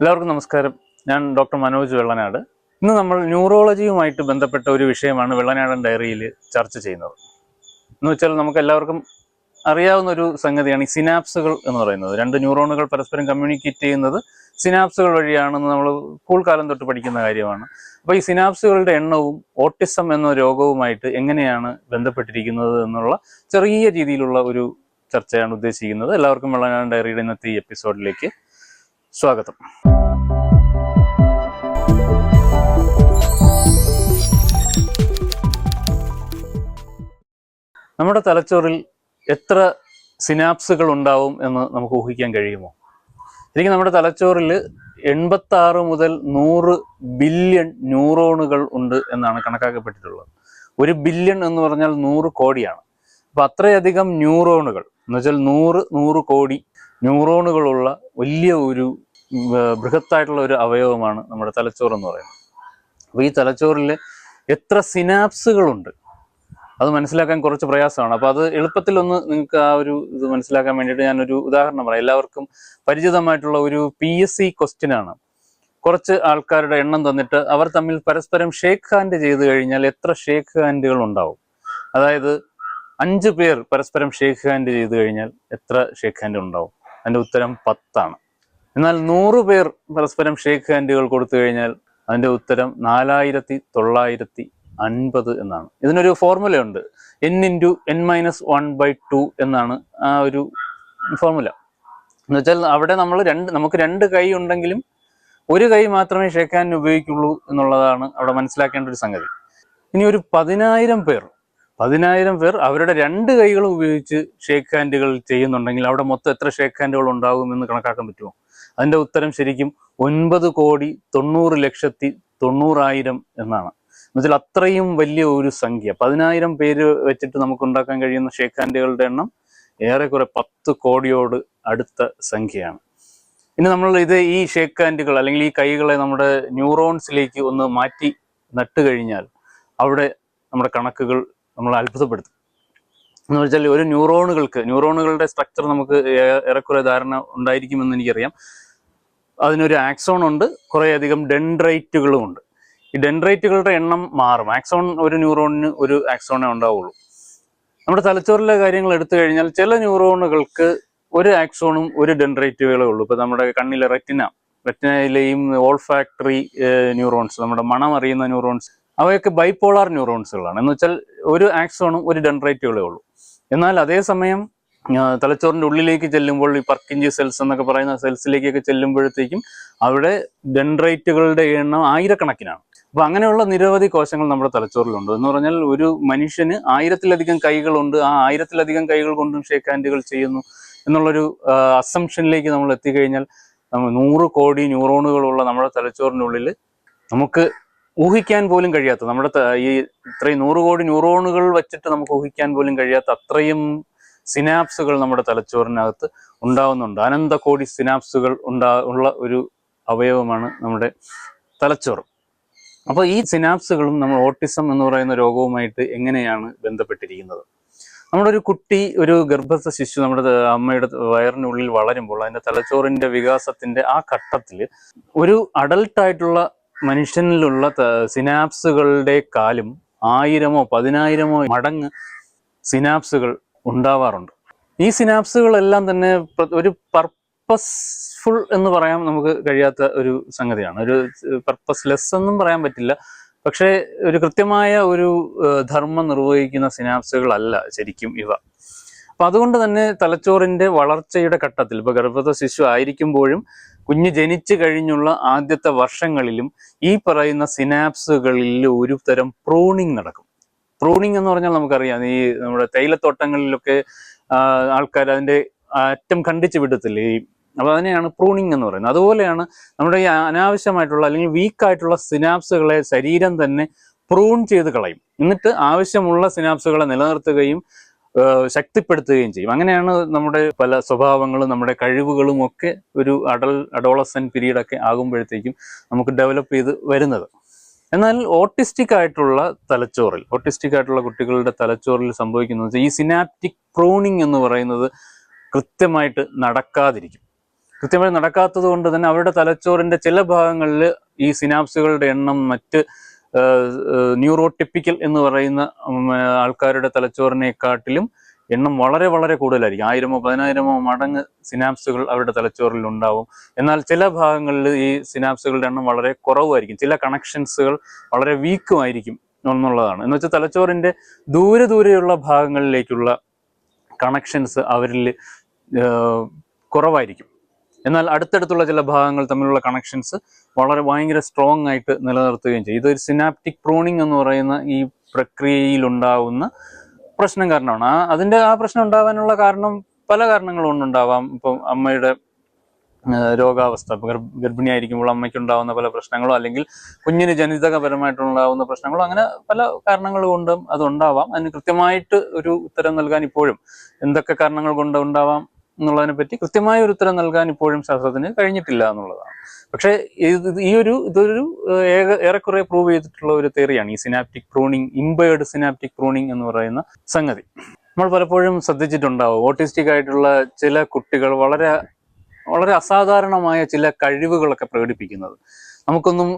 എല്ലാവർക്കും നമസ്കാരം. ഞാൻ ഡോക്ടർ മനോജ് വെള്ളനാട്. ഇന്ന് നമ്മൾ ന്യൂറോളജിയുമായിട്ട് ബന്ധപ്പെട്ട ഒരു വിഷയമാണ് വെള്ളനാടൻ ഡയറിയിൽ ചർച്ച ചെയ്യുന്നത്. എന്ന് വെച്ചാൽ നമുക്ക് എല്ലാവർക്കും അറിയാവുന്ന ഒരു സംഗതിയാണ് ഈ സിനാപ്സുകൾ എന്ന് പറയുന്നത്. രണ്ട് ന്യൂറോണുകൾ പരസ്പരം കമ്മ്യൂണിക്കേറ്റ് ചെയ്യുന്നത് സിനാപ്സുകൾ വഴിയാണെന്ന് നമ്മൾ സ്കൂൾ കാലം തൊട്ട് പഠിക്കുന്ന കാര്യമാണ്. അപ്പോൾ ഈ സിനാപ്സുകളുടെ എണ്ണവും ഓട്ടിസം എന്ന രോഗവുമായിട്ട് എങ്ങനെയാണ് ബന്ധപ്പെട്ടിരിക്കുന്നത് എന്നുള്ള ചെറിയ രീതിയിലുള്ള ഒരു ചർച്ചയാണ് ഉദ്ദേശിക്കുന്നത്. എല്ലാവർക്കും വെള്ളനാടൻ ഡയറിയുടെ ഇന്നത്തെ ഈ എപ്പിസോഡിലേക്ക് സ്വാഗതം. നമ്മുടെ തലച്ചോറിൽ എത്ര സിനാപ്സുകൾ ഉണ്ടാവും എന്ന് നമുക്ക് ഊഹിക്കാൻ കഴിയുമോ? ശരിക്കും നമ്മുടെ തലച്ചോറിൽ എൺപത്തി ആറ് മുതൽ നൂറ് ബില്യൺ ന്യൂറോണുകൾ ഉണ്ട് എന്നാണ് കണക്കാക്കപ്പെട്ടിട്ടുള്ളത്. ഒരു ബില്യൺ എന്ന് പറഞ്ഞാൽ നൂറ് കോടിയാണ്. അപ്പൊ അത്രയധികം ന്യൂറോണുകൾ. എന്ന് വെച്ചാൽ നൂറ് നൂറ് കോടി ന്യൂറോണുകളുള്ള വലിയ ഒരു ബൃഹത്തായിട്ടുള്ള ഒരു അവയവമാണ് നമ്മുടെ തലച്ചോറ് എന്ന് പറയുന്നത്. അപ്പോൾ ഈ തലച്ചോറിൽ എത്ര സിനാപ്സുകളുണ്ട്? അത് മനസ്സിലാക്കാൻ കുറച്ച് പ്രയാസമാണ്. അപ്പോൾ അത് എളുപ്പത്തിൽ ഒന്ന് നിങ്ങൾക്ക് ആ ഒരു ഇത് മനസ്സിലാക്കാൻ വേണ്ടിയിട്ട് ഞാനൊരു ഉദാഹരണം പറയാം. എല്ലാവർക്കും പരിചിതമായിട്ടുള്ള ഒരു പി എസ് സി ക്വസ്റ്റിനാണ് കുറച്ച് ആൾക്കാരുടെ എണ്ണം തന്നിട്ട് അവർ തമ്മിൽ പരസ്പരം ഷേക്ക് ഹാൻഡ് ചെയ്ത് കഴിഞ്ഞാൽ എത്ര ഷേക്ക് ഹാൻഡുകൾ ഉണ്ടാവും? അതായത് അഞ്ച് പേർ പരസ്പരം ഷേക്ക് ഹാൻഡ് ചെയ്ത് കഴിഞ്ഞാൽ എത്ര ഷേക്ക് ഹാൻഡ് ഉണ്ടാവും? അതിന്റെ ഉത്തരം പത്താണ്. എന്നാൽ നൂറ് പേർ പരസ്പരം ഷേക്ക് ഹാൻഡുകൾ കൊടുത്തു കഴിഞ്ഞാൽ അതിന്റെ ഉത്തരം നാലായിരത്തി തൊള്ളായിരത്തി അൻപത് എന്നാണ്. ഇതിനൊരു ഫോർമുലയുണ്ട് N into N minus one by two എന്നാണ് ആ ഒരു ഫോർമുല എന്ന് വെച്ചാൽ അവിടെ നമ്മൾ രണ്ട് നമുക്ക് രണ്ട് കൈ ഉണ്ടെങ്കിലും ഒരു കൈ മാത്രമേ ഷേക്ക് ഹാൻഡ് ഉപയോഗിക്കുള്ളൂ എന്നുള്ളതാണ് അവിടെ മനസ്സിലാക്കേണ്ട ഒരു സംഗതി. ഇനി ഒരു പതിനായിരം പേർ പതിനായിരം പേർ അവരുടെ രണ്ട് കൈകളും ഉപയോഗിച്ച് ഷേക്ക് ഹാൻഡുകൾ ചെയ്യുന്നുണ്ടെങ്കിൽ അവിടെ മൊത്തം എത്ര ഷേക്ക് ഹാൻഡുകൾ ഉണ്ടാകും എന്ന് കണക്കാക്കാൻ പറ്റുമോ? അതിന്റെ ഉത്തരം ശരിക്കും ഒൻപത് കോടി തൊണ്ണൂറ് ലക്ഷത്തി തൊണ്ണൂറായിരം എന്നാണ്. എന്നുവെച്ചാൽ അത്രയും വലിയ ഒരു സംഖ്യ. പതിനായിരം പേര് വെച്ചിട്ട് നമുക്ക് ഉണ്ടാക്കാൻ കഴിയുന്ന ഷേക്ക് ഹാൻഡുകളുടെ എണ്ണം ഏറെക്കുറെ പത്ത് കോടിയോട് അടുത്ത സംഖ്യയാണ്. ഇനി നമ്മൾ ഇത് ഈ ഷേക്ക് ഹാൻഡുകൾ അല്ലെങ്കിൽ ഈ കൈകളെ നമ്മുടെ ന്യൂറോൺസിലേക്ക് ഒന്ന് മാറ്റി നട്ട് കഴിഞ്ഞാൽ അവിടെ നമ്മുടെ കണക്കുകൾ നമ്മൾ അത്ഭുതപ്പെടുത്തും. എന്ന് വെച്ചാൽ ഒരു ന്യൂറോണുകൾക്ക് ന്യൂറോണുകളുടെ സ്ട്രക്ചർ നമുക്ക് ഏറെക്കുറെ ധാരണ ഉണ്ടായിരിക്കുമെന്ന് എനിക്കറിയാം. അതിനൊരു ആക്സോൺ ഉണ്ട് കുറേയധികം ഡെൻഡ്രൈറ്റുകളും ഉണ്ട്. ഈ ഡെൻഡ്രൈറ്റുകളുടെ എണ്ണം മാറും. ആക്സോൺ ഒരു ന്യൂറോണിന് ഒരു ആക്സോണേ ഉണ്ടാവുള്ളൂ. നമ്മുടെ തലച്ചോറിലെ കാര്യങ്ങൾ എടുത്തു കഴിഞ്ഞാൽ ചില ന്യൂറോണുകൾക്ക് ഒരു ആക്സോണും ഒരു ഡെൻഡ്രൈറ്റുകളേ ഉള്ളൂ. ഇപ്പം നമ്മുടെ കണ്ണിലെ റെറ്റിന റെറ്റിനയിലെയും ഓൾ ഫാക്ടറി ന്യൂറോൺസ് നമ്മുടെ മണം അറിയുന്ന ന്യൂറോൺസ് അവയൊക്കെ ബൈപോളാർ ന്യൂറോൺസുകളാണ് എന്ന് വെച്ചാൽ ഒരു ആക്സോണും ഒരു ഡെൻഡ്രൈറ്റുകളേ ഉള്ളൂ എന്നാൽ അതേസമയം തലച്ചോറിന്റെ ഉള്ളിലേക്ക് ചെല്ലുമ്പോൾ ഈ പർക്കിഞ്ചി സെൽസ് എന്നൊക്കെ പറയുന്ന സെൽസിലേക്കൊക്കെ ചെല്ലുമ്പോഴത്തേക്കും അവിടെ ഡെൻഡ്രൈറ്റുകളുടെ എണ്ണം ആയിരക്കണക്കിനാണ്. അപ്പൊ അങ്ങനെയുള്ള നിരവധി കോശങ്ങൾ നമ്മുടെ തലച്ചോറിലുണ്ട്. എന്ന് പറഞ്ഞാൽ ഒരു മനുഷ്യന് ആയിരത്തിലധികം കൈകളുണ്ട്. ആ ആയിരത്തിലധികം കൈകൾ കൊണ്ടും ഷേക്ക് ഹാൻഡുകൾ ചെയ്യുന്നു എന്നുള്ളൊരു അസംഷനിലേക്ക് നമ്മൾ എത്തിക്കഴിഞ്ഞാൽ നൂറ് കോടി ന്യൂറോണുകളുള്ള നമ്മുടെ തലച്ചോറിനുള്ളിൽ നമുക്ക് ഊഹിക്കാൻ പോലും കഴിയാത്ത നമ്മുടെ ഈ ഇത്രയും നൂറ് കോടി ന്യൂറോണുകൾ വെച്ചിട്ട് നമുക്ക് ഊഹിക്കാൻ പോലും കഴിയാത്ത അത്രയും സിനാപ്സുകൾ നമ്മുടെ തലച്ചോറിനകത്ത് ഉണ്ടാവുന്നുണ്ട്. അനന്ത കോടി സിനാപ്സുകൾ ഉണ്ടാ ഉള്ള ഒരു അവയവമാണ് നമ്മുടെ തലച്ചോറ്. അപ്പോൾ ഈ സിനാപ്സുകളും നമ്മൾ ഓട്ടിസം എന്ന് പറയുന്ന രോഗവുമായിട്ട് എങ്ങനെയാണ് ബന്ധപ്പെട്ടിരിക്കുന്നത്? നമ്മുടെ ഒരു കുട്ടി ഒരു ഗർഭസ്ഥ ശിശു നമ്മുടെ അമ്മയുടെ വയറിനുള്ളിൽ വളരുമ്പോൾ അതിന്റെ തലച്ചോറിന്റെ വികാസത്തിന്റെ ആ ഘട്ടത്തിൽ ഒരു അഡൽട്ട് ആയിട്ടുള്ള മനുഷ്യനിലുള്ള സിനാപ്സുകളുടെ കാലും ആയിരമോ പതിനായിരമോ മടങ്ങ് സിനാപ്സുകൾ ഉണ്ടാവാറുണ്ട്. ഈ സിനാപ്സുകളെല്ലാം തന്നെ ഒരു പർപ്പസ്ഫുൾ എന്ന് പറയാൻ നമുക്ക് കഴിയാത്ത ഒരു സംഗതിയാണ്. ഒരു പർപ്പസ്ലെസ് എന്നും പറയാൻ പറ്റില്ല. പക്ഷേ ഒരു കൃത്യമായ ഒരു ധർമ്മം നിർവഹിക്കുന്ന സിനാപ്സുകളല്ല ശരിക്കും ഇവ. അപ്പൊ അതുകൊണ്ട് തന്നെ തലച്ചോറിന്റെ വളർച്ചയുടെ ഘട്ടത്തിൽ ഇപ്പൊ ഗർഭസ്ഥ ശിശു ആയിരിക്കുമ്പോഴും കുഞ്ഞ് ജനിച്ചു കഴിഞ്ഞുള്ള ആദ്യത്തെ വർഷങ്ങളിലും ഈ പറയുന്ന സിനാപ്സുകളിൽ ഒരു തരം പ്രൂണിങ് നടക്കും. പ്രൂണിങ് എന്ന് പറഞ്ഞാൽ നമുക്കറിയാം ഈ നമ്മുടെ തേയിലത്തോട്ടങ്ങളിലൊക്കെ ആൾക്കാർ അതിന്റെ അറ്റം ഖണ്ഡിച്ചു വിടത്തില്ലേ? ഈ അപ്പൊ അതിനെയാണ് പ്രൂണിങ് എന്ന് പറയുന്നത്. അതുപോലെയാണ് നമ്മുടെ ഈ അനാവശ്യമായിട്ടുള്ള അല്ലെങ്കിൽ വീക്കായിട്ടുള്ള സിനാപ്സുകളെ ശരീരം തന്നെ പ്രൂൺ ചെയ്ത് കളയും. എന്നിട്ട് ആവശ്യമുള്ള സിനാപ്സുകളെ നിലനിർത്തുകയും ശക്തിപ്പെടുത്തുകയും ചെയ്യും. അങ്ങനെയാണ് നമ്മുടെ പല സ്വഭാവങ്ങളും നമ്മുടെ കഴിവുകളും ഒക്കെ ഒരു അഡൽ അഡോളസൻ പീരീഡ് ഒക്കെ ആകുമ്പോഴത്തേക്കും നമുക്ക് ഡെവലപ്പ് ചെയ്ത് വരുന്നത്. എന്നാൽ ഓട്ടിസ്റ്റിക് ആയിട്ടുള്ള തലച്ചോറിൽ ഓട്ടിസ്റ്റിക് ആയിട്ടുള്ള കുട്ടികളുടെ തലച്ചോറിൽ സംഭവിക്കുന്നത് ഈ സിനാപ്റ്റിക് പ്രൂണിങ് എന്ന് പറയുന്നത് കൃത്യമായിട്ട് നടക്കാതിരിക്കും. കൃത്യമായി നടക്കാത്തത് കൊണ്ട് തന്നെ അവരുടെ തലച്ചോറിന്റെ ചില ഭാഗങ്ങളിൽ ഈ സിനാപ്സുകളുടെ എണ്ണം മറ്റ് ന്യൂറോട്ടിപ്പിക്കൽ എന്ന് പറയുന്ന ആൾക്കാരുടെ തലച്ചോറിനെക്കാട്ടിലും എണ്ണം വളരെ വളരെ കൂടുതലായിരിക്കും. ആയിരമോ പതിനായിരമോ മടങ്ങ് സിനാപ്സുകൾ അവരുടെ തലച്ചോറിൽ ഉണ്ടാവും. എന്നാൽ ചില ഭാഗങ്ങളിൽ ഈ സിനാപ്സുകളുടെ എണ്ണം വളരെ കുറവായിരിക്കും ചില കണക്ഷൻസുകൾ വളരെ വീക്കുമായിരിക്കും എന്നുള്ളതാണ്. എന്ന് വെച്ചാൽ തലച്ചോറിന്റെ ദൂരെ ദൂരെയുള്ള ഭാഗങ്ങളിലേക്കുള്ള കണക്ഷൻസ് അവരിൽ കുറവായിരിക്കും. എന്നാൽ അടുത്തടുത്തുള്ള ചില ഭാഗങ്ങൾ തമ്മിലുള്ള കണക്ഷൻസ് വളരെ ഭയങ്കര സ്ട്രോങ് ആയിട്ട് നിലനിർത്തുകയും ചെയ്യും. ഇതൊരു സിനാപ്റ്റിക് പ്രോണിങ് എന്ന് പറയുന്ന ഈ പ്രക്രിയയിലുണ്ടാവുന്ന പ്രശ്നം കാരണമാണ്. ആ അതിന്റെ ആ പ്രശ്നം ഉണ്ടാവാനുള്ള കാരണം പല കാരണങ്ങൾ കൊണ്ടുണ്ടാവാം. ഇപ്പം അമ്മയുടെ രോഗാവസ്ഥ ഗർഭിണിയായിരിക്കുമ്പോൾ അമ്മയ്ക്കുണ്ടാവുന്ന പല പ്രശ്നങ്ങളോ അല്ലെങ്കിൽ കുഞ്ഞിന് ജനിതകപരമായിട്ടുണ്ടാവുന്ന പ്രശ്നങ്ങളോ അങ്ങനെ പല കാരണങ്ങൾ കൊണ്ടും അതുണ്ടാവാം. അതിന് കൃത്യമായിട്ട് ഒരു ഉത്തരം നൽകാൻ ഇപ്പോഴും എന്തൊക്കെ കാരണങ്ങൾ കൊണ്ട് ഉണ്ടാവാം? എന്നുള്ളതിനെ പറ്റി കൃത്യമായ ഒരു ഉത്തരം നൽകാൻ ഇപ്പോഴും ശാസ്ത്രത്തിന് കഴിഞ്ഞിട്ടില്ല എന്നുള്ളതാണ്. പക്ഷേ ഈ ഒരു ഇതൊരു ഏക ഏറെക്കുറെ പ്രൂവ് ചെയ്തിട്ടുള്ള ഒരു തിയറിയാണ് ഈ സിനാപ്റ്റിക് പ്രൂണിങ് ഇംബേർഡ് സിനാപ്റ്റിക് പ്രൂണിങ് എന്ന് പറയുന്ന സംഗതി. നമ്മൾ പലപ്പോഴും ശ്രദ്ധിച്ചിട്ടുണ്ടാവും. ഓട്ടിസ്റ്റിക് ആയിട്ടുള്ള ചില കുട്ടികൾ വളരെ വളരെ അസാധാരണമായ ചില കഴിവുകളൊക്കെ പ്രകടിപ്പിക്കുന്നത്. നമുക്കൊന്നും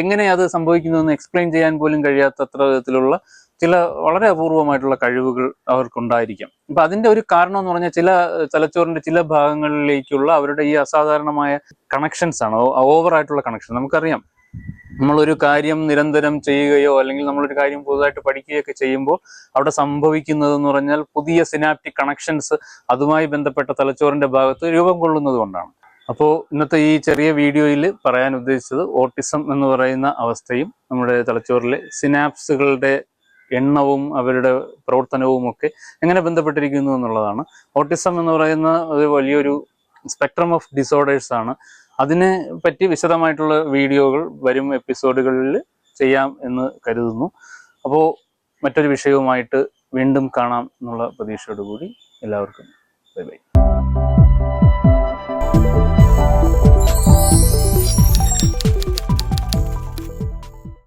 എങ്ങനെ അത് സംഭവിക്കുന്നതെന്ന് എക്സ്പ്ലെയിൻ ചെയ്യാൻ പോലും കഴിയാത്തത്ര വിധത്തിലുള്ള ചില വളരെ അപൂർവമായിട്ടുള്ള കഴിവുകൾ അവർക്കുണ്ടായിരിക്കാം. അപ്പൊ അതിന്റെ ഒരു കാരണം എന്ന് പറഞ്ഞാൽ ചില തലച്ചോറിന്റെ ചില ഭാഗങ്ങളിലേക്കുള്ള അവരുടെ ഈ അസാധാരണമായ കണക്ഷൻസ് ആണ്. ഓവർ ആയിട്ടുള്ള കണക്ഷൻ നമുക്കറിയാം. നമ്മളൊരു കാര്യം നിരന്തരം ചെയ്യുകയോ അല്ലെങ്കിൽ നമ്മളൊരു കാര്യം പുതുതായിട്ട് പഠിക്കുകയൊക്കെ ചെയ്യുമ്പോൾ അവിടെ സംഭവിക്കുന്നത് എന്ന് പറഞ്ഞാൽ പുതിയ സിനാപ്റ്റിക് കണക്ഷൻസ് അതുമായി ബന്ധപ്പെട്ട തലച്ചോറിന്റെ ഭാഗത്ത് രൂപം കൊള്ളുന്നത് കൊണ്ടാണ്. അപ്പോൾ ഇന്നത്തെ ഈ ചെറിയ വീഡിയോയിൽ പറയാൻ ഉദ്ദേശിച്ചത് ഓട്ടിസം എന്ന് പറയുന്ന അവസ്ഥയും നമ്മുടെ തലച്ചോറിലെ സിനാപ്സുകളുടെ എണ്ണവും അവരുടെ പ്രവർത്തനവും ഒക്കെ എങ്ങനെ ബന്ധപ്പെട്ടിരിക്കുന്നു എന്നുള്ളതാണ്. ഓട്ടിസം എന്ന് പറയുന്ന ഒരു വലിയൊരു സ്പെക്ട്രം ഓഫ് ഡിസോർഡേഴ്സ് ആണ്. അതിനെ പറ്റി വിശദമായിട്ടുള്ള വീഡിയോകൾ വരും എപ്പിസോഡുകളിൽ ചെയ്യാം എന്ന് കരുതുന്നു. അപ്പോൾ മറ്റൊരു വിഷയവുമായിട്ട് വീണ്ടും കാണാം എന്നുള്ള പ്രതീക്ഷയോടുകൂടി എല്ലാവർക്കും ബൈ ബൈ.